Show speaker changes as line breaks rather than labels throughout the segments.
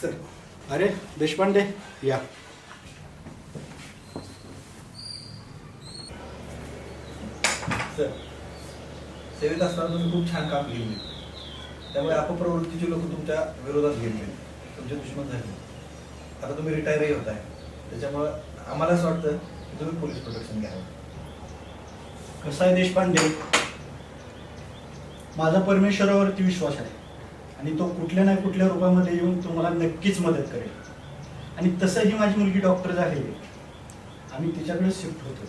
Sir अरे देशपांडे या.
Sir सेवेत असताना तुम्ही खूप छान काम केले त्यामुळे अपप्रवृत्तीचे लोक तुमच्या विरोधात गेले तुमचे दुश्मन झाले आता तुम्ही रिटायरही होत आहे त्याच्यामुळं आम्हाला असं वाटतं की तुम्ही पोलीस प्रोटेक्शन घ्यावं
कसं आहे देशपांडे? माझा परमेश्वरावरती विश्वास आहे. आणि तो कुठल्या ना कुठल्या रूपामध्ये येऊन तुम्हाला नक्कीच मदत करेल. आणि तसंही माझी मुलगी डॉक्टर झालेली आम्ही तिच्याकडे शिफ्ट होतो.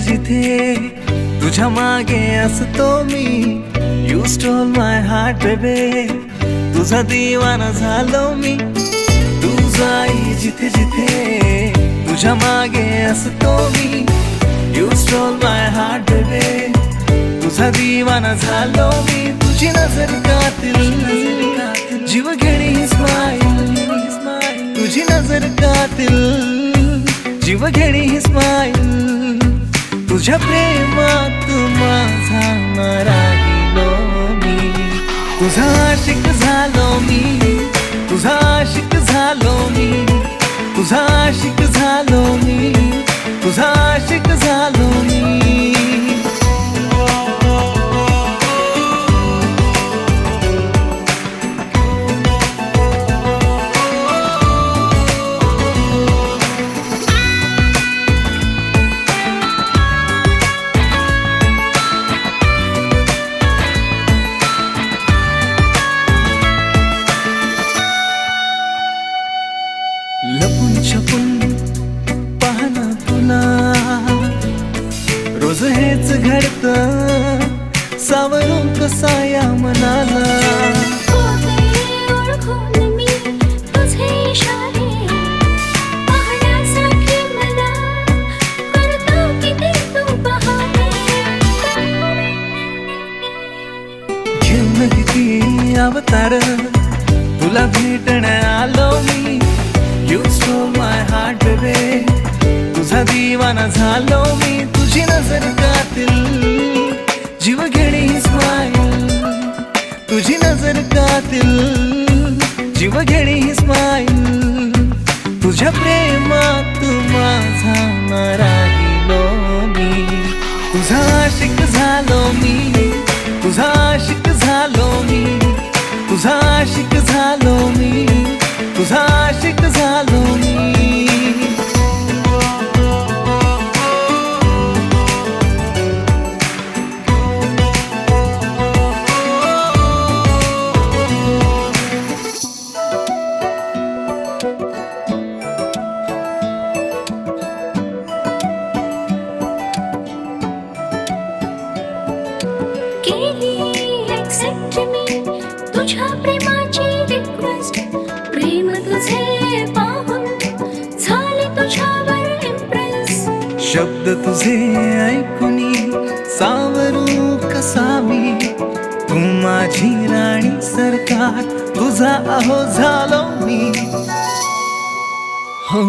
जिथे जिथे तुझ्या मागे असतो मी. You stole my heart baby तुझा दिवाना झालो मी. तू जाई जिथे जिथे तुझ्या मागे असतो मी. You stole my heart baby तुझा दिवाना झालो मी. तुझी नजर कातील जीव घेणी स्माईल तुझी नजर कातील जीव घेणी ही स्माईल तुझ्या प्रेमात माझा राहिलो मी. तुझा आशिक झालो मी. तुझा आशिक झालो मी. तुझा आशिक झालो मी. तुझा आशिक झालो मी. रोज हेच घडत सावरून कसा या मनाला?
किती
अवतार तुला भेटण्या आलो मी. You stole my heart baby तुझा दिवाना झालो मी. तुझी नजर कातील जीव घेणी स्माईल तुझी नजर कातील जीव घेणी स्माईल तुझ्या प्रेमात माझा राहिलो मी तुझा आशिक झालो मी. तुझा आशिक झालो मी. तुझा आशिक झालो मी. तुझा आशिक झालो मी.
तुझ्या प्रेमाची रिक्वेस्ट प्रेम तुझे पाहून झाले तुझ्यावर इम्प्रेस
शब्द तुझे ऐकून सावरू कसा मी तू माझी राणी सरकार तुझा अहो झालो मी. हो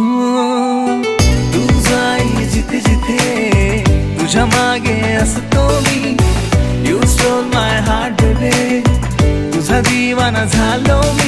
तू जाई जिथे जिथे तुझ्या मागे असत. झालो